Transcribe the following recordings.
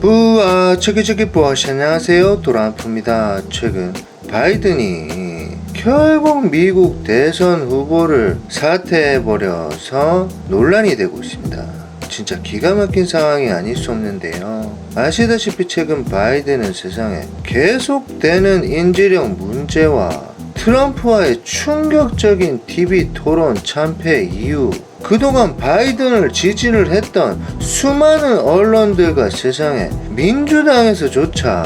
뿌아 저기 저기 뿌아시 안녕하세요. 도란프입니다. 최근 바이든이 결국 미국 대선 후보를 사퇴해버려서 논란이 되고 있습니다. 진짜 기가 막힌 상황이 아닐 수 없는데요. 아시다시피 최근 바이든은 세상에 계속되는 인지력 문제와 트럼프와의 충격적인 TV 토론 참패 이후 그동안 바이든을 지지를 했던 수많은 언론들과 세상에 민주당에서조차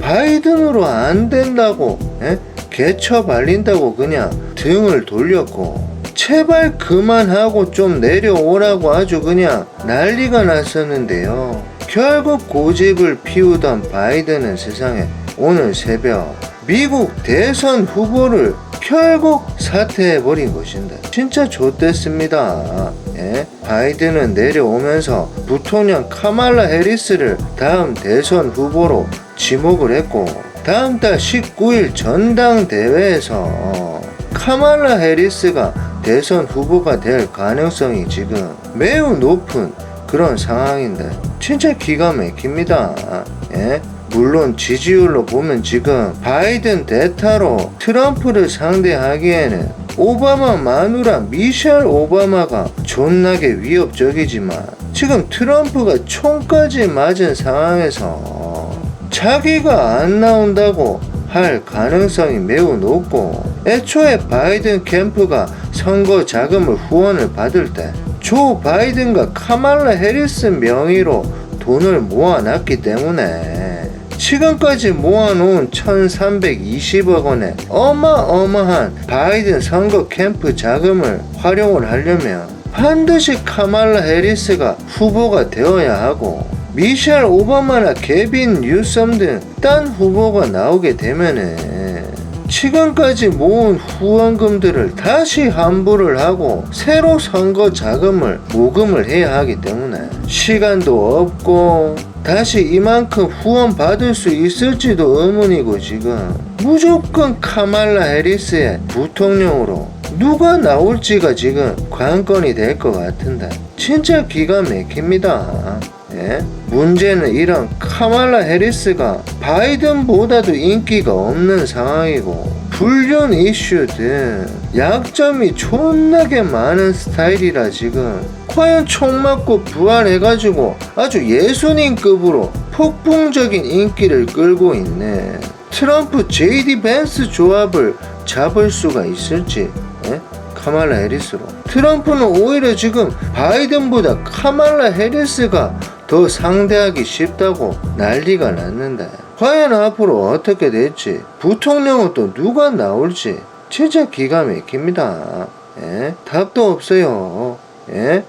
바이든으로 안 된다고 예? 개처 발린다고 그냥 등을 돌렸고 제발 그만하고 좀 내려오라고 아주 그냥 난리가 났었는데요. 결국 고집을 피우던 바이든은 세상에 오늘 새벽 미국 대선 후보를 결국 사퇴해버린 것인데 진짜 좋댔습니다. 예? 바이든은 내려오면서 부통령 카말라 해리스를 다음 대선 후보로 지목을 했고 다음 달 19일 전당대회에서 카말라 해리스가 대선 후보가 될 가능성이 지금 매우 높은 그런 상황인데 진짜 기가 막힙니다. 예? 물론 지지율로 보면 지금 바이든 대타로 트럼프를 상대하기에는 오바마 마누라 미셸 오바마가 존나게 위협적이지만 지금 트럼프가 총까지 맞은 상황에서 자기가 안 나온다고 할 가능성이 매우 높고 애초에 바이든 캠프가 선거 자금을 후원을 받을 때 조 바이든과 카말라 해리스 명의로 돈을 모아놨기 때문에 지금까지 모아놓은 1320억 원의 어마어마한 바이든 선거 캠프 자금을 활용을 하려면 반드시 카말라 해리스가 후보가 되어야 하고 미셸 오바마나 개빈 뉴섬 등 딴 후보가 나오게 되면은 지금까지 모은 후원금들을 다시 환불을 하고 새로 선거 자금을 모금을 해야 하기 때문에 시간도 없고 다시 이만큼 후원 받을 수 있을지도 의문이고 지금 무조건 카말라 해리스의 부통령으로 누가 나올지가 지금 관건이 될 것 같은데 진짜 기가 막힙니다. 예? 문제는 이런 카말라 해리스가 바이든보다도 인기가 없는 상황이고 불륜 이슈 등 약점이 존나게 많은 스타일이라 지금. 과연 총 맞고 부활해가지고 아주 예수님급으로 폭풍적인 인기를 끌고 있네. 트럼프 JD 벤스 조합을 잡을 수가 있을지 예? 카말라 해리스로. 트럼프는 오히려 지금 바이든보다 카말라 해리스가 더 상대하기 쉽다고 난리가 났는데 과연 앞으로 어떻게 될지 부통령은 또 누가 나올지 진짜 기가 막힙니다 예? 답도 없어요 예?